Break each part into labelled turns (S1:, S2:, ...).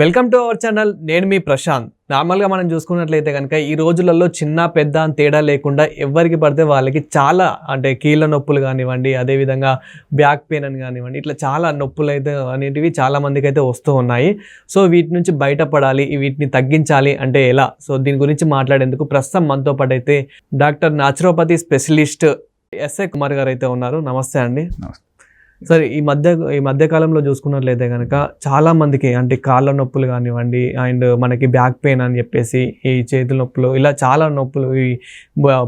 S1: Welcome to our channel నేను మీ ప్రశాంత్. నార్మల్గా మనం చూసుకున్నట్లయితే కనుక ఈ రోజులలో చిన్న పెద్ద అని తేడా లేకుండా ఎవరికి పడితే వాళ్ళకి చాలా అంటే కీళ్ళ నొప్పులు కానివ్వండి అదేవిధంగా బ్యాక్ పెయిన్ అని కానివ్వండి ఇట్లా చాలా నొప్పులు అయితే అనేటివి చాలామందికి అయితే వస్తూ ఉన్నాయి. సో వీటి నుంచి బయటపడాలి వీటిని తగ్గించాలి అంటే ఎలా? సో దీని గురించి మాట్లాడేందుకు ప్రస్తుతం మనతో పాటు అయితే doctor naturopathy specialist S A Kumar garu అయితే ఉన్నారు. నమస్తే అండి.
S2: నమస్తే.
S1: సరే ఈ మధ్య ఈ మధ్య కాలంలో చూసుకున్నట్లయితే కనుక చాలా మందికి అంటే కాళ్ళ నొప్పులు కానివ్వండి అండ్ మనకి బ్యాక్ పెయిన్ అని చెప్పేసి ఈ చేతుల నొప్పులు ఇలా చాలా నొప్పులు ఈ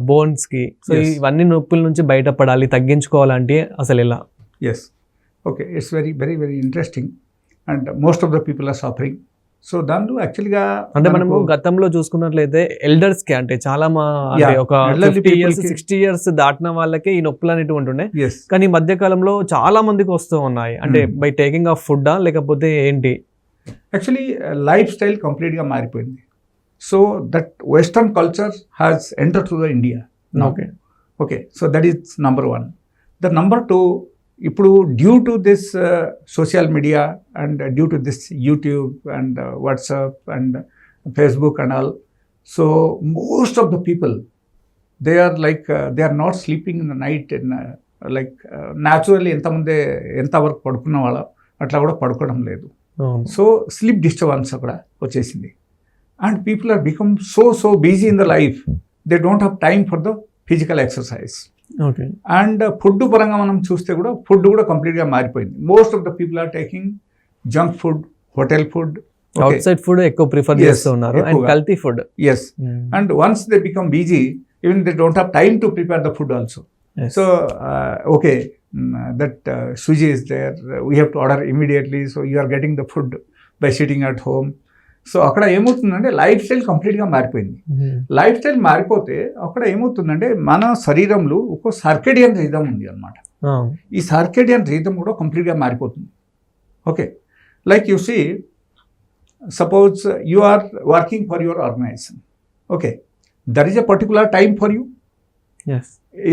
S1: బోన్స్కి సో. ఇవన్నీ నొప్పుల నుంచి బయటపడాలి తగ్గించుకోవాలంటే అసలు ఎలా
S2: Yes. Okay, it's very, very, very interesting. And most of the people are suffering. So దాంట్లో యాక్చువల్గా
S1: అంటే మనము గతంలో చూసుకున్నట్లయితే ఎల్డర్స్కి అంటే చాలా మా ఒక ఫిఫ్టీ ఇయర్స్ సిక్స్టీ ఇయర్స్ దాటిన వాళ్ళకే ఈ నొప్పులు అనేటివి ఉంటుండే. కానీ మధ్య కాలంలో చాలా మందికి వస్తూ ఉన్నాయి. అంటే. బై టేకింగ్ ఆఫ్ ఫుడ్డా లేకపోతే ఏంటి?
S2: యాక్చువల్లీ లైఫ్ స్టైల్ కంప్లీట్గా మారిపోయింది. So that western culture has enter to the India
S1: okay
S2: okay so that is number one the number two ఇప్పుడు due to this social media and due to this YouTube and WhatsApp and Facebook and all so most of the people they are like they are not sleeping in the night in like naturally ఎంతమంది ఎంతవరకు పడుకున్న వాళ్ళ అట్లా కూడా పడుకోవడం లేదు. So sleep disturbance అక్కడ వచ్చేసింది. And people are become so so busy in the life they don't have time for the physical exercise
S1: okay
S2: and food పరంగా మనం చూస్తే కూడా ఫుడ్ కూడా కంప్లీట్గా మారిపోయింది. Most of the people are taking junk food hotel food
S1: outside food ఎక్కువ prefer
S2: Yes,
S1: చేస్తూ ఉన్నారు అండ్
S2: ఎక్కువగా.
S1: కల్తీ food
S2: yes and once they become busy even they don't have time to prepare the food also so okay that స్విజీ is there we have to order immediately so you are getting the food by sitting at home so అక్కడ ఏమవుతుందంటే life style కంప్లీట్గా మారిపోయింది. Life style మారిపోతే అక్కడ ఏమవుతుందంటే మన శరీరంలో ఒక సర్కెడియన్ రీజం ఉంది అనమాట ఈ సర్కేడియన్ రీజం కూడా కంప్లీట్గా మారిపోతుంది. Okay. Like you see suppose you are working for your organisation. Okay. There is a particular time for you.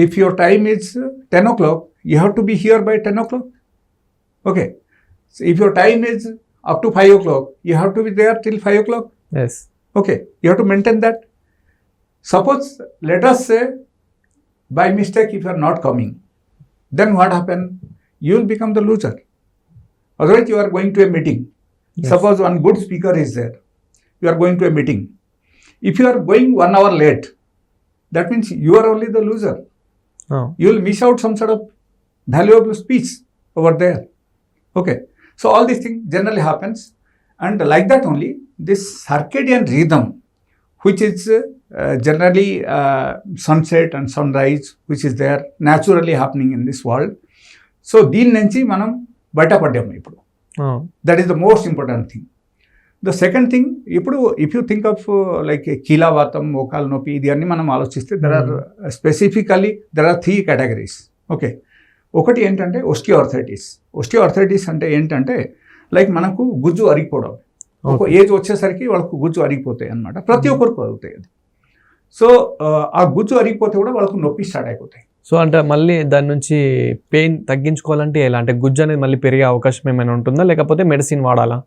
S2: If your time is uh, 10 o'clock, you have to be here by 10 o'clock. Okay. So if your time is up to 5 o'clock, you have to be there till 5 o'clock.
S1: Yes.
S2: Okay. You have to maintain that. Suppose, let us say, by mistake, if you are not coming, then what happen? You will become the loser. Otherwise, you are going to a meeting.
S1: Yes.
S2: Suppose one good speaker is there. You are going to a meeting. If you are going one hour late, that means you are only the loser. Oh. you will miss out some sort of valuable speech over there okay so all these things generally happens and like that only this circadian rhythm which is uh, generally uh, sunset and sunrise which is there naturally happening in this world so దీని నుంచి మనం బయటపడ్డాము ఇప్పుడు that is the most important thing the second thing ఇప్పుడు if you think of like కీలావాతం మోకాలు నొప్పి ఇది అన్ని మనం ఆలోచిస్తే there are specifically there are three categories okay ఒకటి ఏంటంటే ఒస్టియోఆర్థరైటిస్ ఒస్టియోఆర్థరైటిస్ అంటే ఏంటంటే లైక్ మనకు గుజ్జు అరిగిపోవడం. ఒక ఏజ్ వచ్చేసరికి వాళ్ళకు గుజ్జు అరిగిపోతాయి అనమాట ప్రతి ఒక్కరికి అవుతాయి అది. సో ఆ గుజ్జు అరిగిపోతే కూడా వాళ్ళకు నొప్పి స్టార్ట్ అయిపోతాయి.
S1: సో అంటే మళ్ళీ దాని నుంచి పెయిన్ తగ్గించుకోవాలంటే ఎలా? అంటే గుజ్జు అనేది మళ్ళీ పెరిగే అవకాశం ఏమైనా ఉంటుందా? లేకపోతే మెడిసిన్ వాడాలా?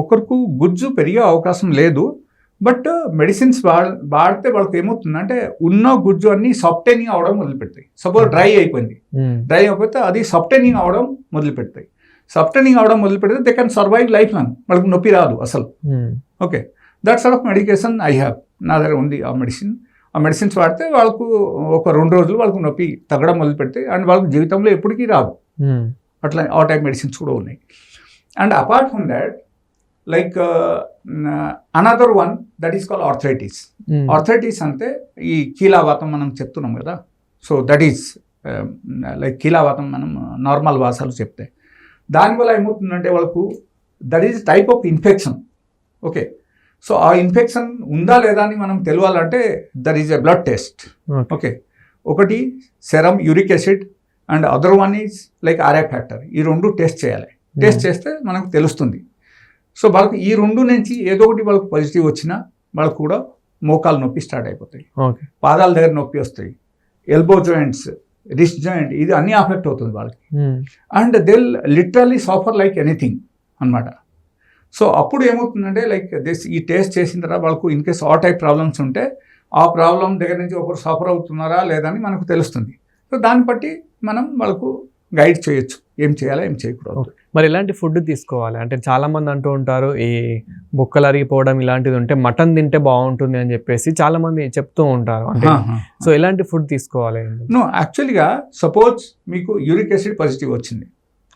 S2: ఒకరికి గుజ్జు పెరిగే అవకాశం లేదు. బట్ మెడిసిన్స్ వాడ వాడితే వాళ్ళకి ఏమవుతుందంటే ఉన్న గుజ్జు అన్ని సబ్టైనింగ్ అవడం మొదలుపెడతాయి. సపోజ్ డ్రై అయిపోయింది. డ్రై అయిపోతే అది సబ్టైనింగ్ అవడం మొదలు పెడతాయి సబ్టైనింగ్ అవడం మొదలు పెడితే they can survive life long వాళ్ళకి నొప్పి రాదు అసలు. Okay that sort of medication I have నా దగ్గర ఉంది ఆ మెడిసిన్. ఆ మెడిసిన్స్ వాడితే వాళ్ళకు ఒక రెండు రోజులు వాళ్ళకు నొప్పి తగ్గడం మొదలు పెడతాయి అండ్ వాళ్ళకి జీవితంలో ఎప్పటికీ రాదు. అట్లా ఆ టైప్ మెడిసిన్స్ కూడా ఉన్నాయి. And apart from that like another one that is call arthritis arthritis అంటే ఈ కీలావాతం మనం చెప్తున్నాం కదా. సో దట్ ఈస్ లైక్ కీలావాతం మనం నార్మల్ భాషలు చెప్తే. దానివల్ల ఏమవుతుందంటే వాళ్ళకు that is type of infection okay so ఆ ఇన్ఫెక్షన్ ఉందా లేదా అని మనం తెలియాలంటే that is a blood test okay ఒకటి serum uric acid and other one is like R A factor ఈ రెండు టెస్ట్ చేయాలి. టెస్ట్ చేస్తే మనకు తెలుస్తుంది. సో వాళ్ళకి ఈ రెండు నుంచి ఏదో ఒకటి వాళ్ళకి పాజిటివ్ వచ్చినా వాళ్ళకు కూడా మోకాలు నొప్పి స్టార్ట్ అయిపోతాయి. పాదాల దగ్గర నొప్పి వస్తాయి. ఎల్బో జాయింట్స్ రిస్ట్ జాయింట్ ఇది అన్నీ అఫెక్ట్ అవుతుంది వాళ్ళకి. And they literally suffer like anything అనమాట సో అప్పుడు ఏమవుతుందంటే లైక్ దిస్ ఈ టేస్ట్ చేసిన తర్వాత వాళ్ళకు ఇన్ కేస్ ఆ టైప్ ప్రాబ్లమ్స్ ఉంటే ఆ ప్రాబ్లం దగ్గర నుంచి ఒకరు సఫర్ అవుతున్నారా లేదని మనకు తెలుస్తుంది. సో దాన్ని బట్టి మనం వాళ్ళకు గైడ్ చేయొచ్చు. ఏం చేయాలా ఏం చేయకూడదు.
S1: మరి ఎలాంటి ఫుడ్ తీసుకోవాలి? అంటే చాలా మంది అంటూ ఉంటారు ఈ బుక్కలు అరిగిపోవడం ఇలాంటిది ఉంటే మటన్ తింటే బాగుంటుంది అని చెప్పేసి చాలా మంది చెప్తూ ఉంటారు. అంటే సో ఎలాంటి ఫుడ్ తీసుకోవాలి
S2: నో యాక్చువల్గా సపోజ్ మీకు యూరిక్ యాసిడ్ పాజిటివ్ వచ్చింది.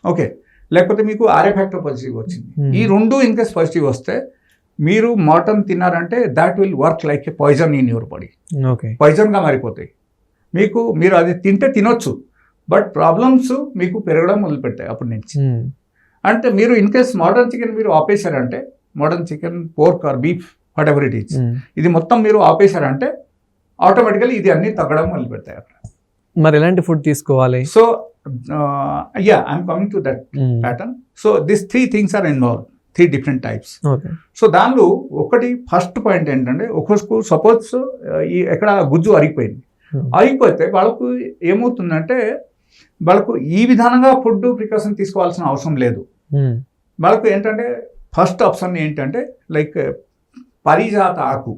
S2: ఓకే. లేకపోతే మీకు ఆర్ఏ ఫ్యాక్టర్ పాజిటివ్ వచ్చింది. ఈ రెండు ఇన్ కేస్ పాజిటివ్ వస్తే మీరు మటన్ తిన్నారంటే that will work like a poison in your body.
S1: Okay.
S2: పాయిజన్గా మారిపోతాయి. మీకు మీరు అది తింటే తినొచ్చు. బట్ ప్రాబ్లమ్స్ మీకు పెరగడం మొదలుపెట్టాయి అప్పటి నుంచి. అంటే మీరు ఇన్ కేస్ మోడర్న్ చికెన్ మీరు ఆపేశారంటే modern chicken pork or beef whatever it is ఇది మొత్తం మీరు ఆపేశారంటే ఆటోమేటికలీ ఇది అన్ని తగ్గడం మొదలు పెడతాయి అక్కడ.
S1: మరి ఎలాంటి ఫుడ్ తీసుకోవాలి?
S2: So yeah I'm coming to that pattern so this three things are involve three different types so దానిలో ఒకటి ఫస్ట్ పాయింట్ ఏంటంటే ఒక్కొక్క సపోజ్ ఈ ఎక్కడ గుజ్జు అరిగిపోయింది. అరిగిపోతే వాళ్ళకు ఏమవుతుందంటే వాళ్ళకు ఈ విధానంగా ఫుడ్ ప్రికాషన్ తీసుకోవాల్సిన అవసరం లేదు. వాళ్ళకు ఏంటంటే ఫస్ట్ ఆప్షన్ ఏంటంటే లైక్ పరిజాత ఆకు.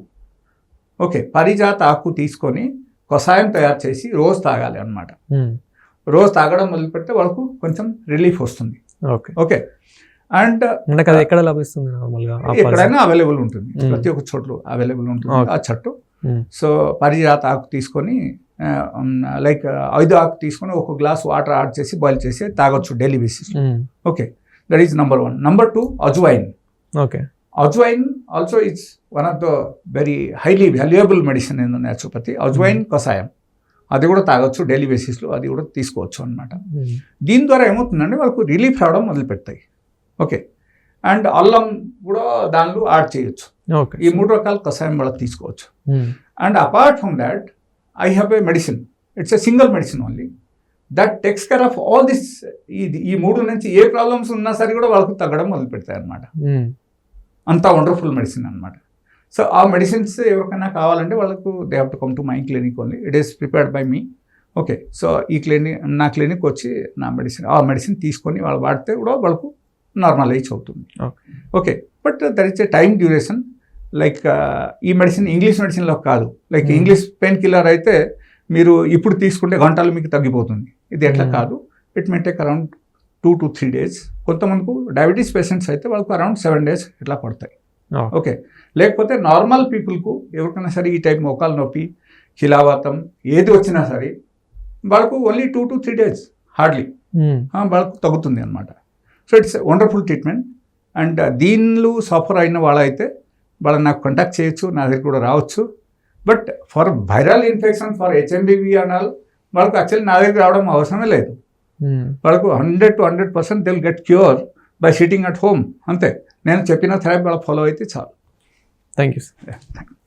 S2: ఓకే పరిజాత ఆకు తీసుకొని కషాయం తయారు చేసి రోజు తాగాలి అన్నమాట. రోజు తాగడం మొదలు పెడితే వాళ్ళకు కొంచెం రిలీఫ్ వస్తుంది.
S1: ఓకే.
S2: ఓకే. అండ్
S1: మనకు అది ఎక్కడ లభిస్తుంది నార్మల్గా
S2: ఎక్కడైనా అవైలబుల్ ఉంటుంది. ప్రతి ఒక్క చోట్ల అవైలబుల్ ఉంటుంది. ఆ చెట్టు. సో పరిజాత ఆకు తీసుకొని లైక్ ఐదు ఆకు తీసుకొని ఒక గ్లాస్ వాటర్ యాడ్ చేసి బాయిల్ చేసి తాగొచ్చు daily basis okay. That is number one number two ajwain
S1: okay.
S2: Ajwain also it's one of the very highly valuable medicine in naturopathy ajwain కషాయం అది కూడా తాగొచ్చు డైలీ బేసిస్లో అది కూడా తీసుకోవచ్చు అనమాట దీని ద్వారా ఏమవుతుందంటే వాళ్ళకు రిలీఫ్ రావడం మొదలు పెడతాయి ఓకే. అండ్ అల్లం కూడా దానిలో యాడ్ చేయొచ్చు. ఈ మూడు రకాల కషాయం వాళ్ళకి తీసుకోవచ్చు. And apart from that I have a medicine it's a single medicine only that takes care of all this ఇది ఈ మూడు నుంచి ఏ ప్రాబ్లమ్స్ ఉన్నా సరే కూడా వాళ్ళకు తగ్గడం మొదలు పెడతాయి అనమాట అంత వండర్ఫుల్ మెడిసిన్ అనమాట సో ఆ మెడిసిన్స్ ఎవరికైనా కావాలంటే వాళ్ళకు they have to come to my clinic only it is prepared by me okay so ఈ క్లినిక్ నా క్లినిక్ వచ్చి నా మెడిసిన్ ఆ మెడిసిన్ తీసుకొని వాళ్ళు వాడితే కూడా వాళ్ళకు నార్మలైజ్ అవుతుంది.
S1: Okay.
S2: Okay but there is a time duration like ఈ మెడిసిన్ ఇంగ్లీష్ మెడిసిన్లో కాదు. లైక్. ఇంగ్లీష్ పెయిన్ కిల్లర్ అయితే మీరు ఇప్పుడు తీసుకుంటే గంటలు మీకు తగ్గిపోతుంది. ఇది ఎట్లా. కాదు. It may take around two to three days కొంతమందికి డయాబెటీస్ పేషెంట్స్ అయితే వాళ్ళకు అరౌండ్ సెవెన్ డేస్ ఇట్లా పడతాయి. ఓకే లేకపోతే నార్మల్ పీపుల్కు ఎవరికైనా సరే ఈ టైప్ మోకాలు నొప్పి శిలావాతం ఏది వచ్చినా సరే వాళ్ళకు only two to three days hardly వాళ్ళకు తగ్గుతుంది అనమాట so it's wonderful treatment and దీనిలో సఫర్ అయిన వాళ్ళైతే వాళ్ళని నాకు కాంటాక్ట్ చేయొచ్చు నా దగ్గర కూడా రావచ్చు. But for viral infection for HMPV అనాల్ వాళ్ళకు యాక్చువల్లీ నా దగ్గర రావడం అవసరమే లేదు. వాళ్ళకు hundred to hundred percent they'll get cure by sitting at home అంతే. నేను చెప్పిన థెరపీ వాళ్ళకి ఫాలో అయితే చాలు.
S1: Thank you
S2: you.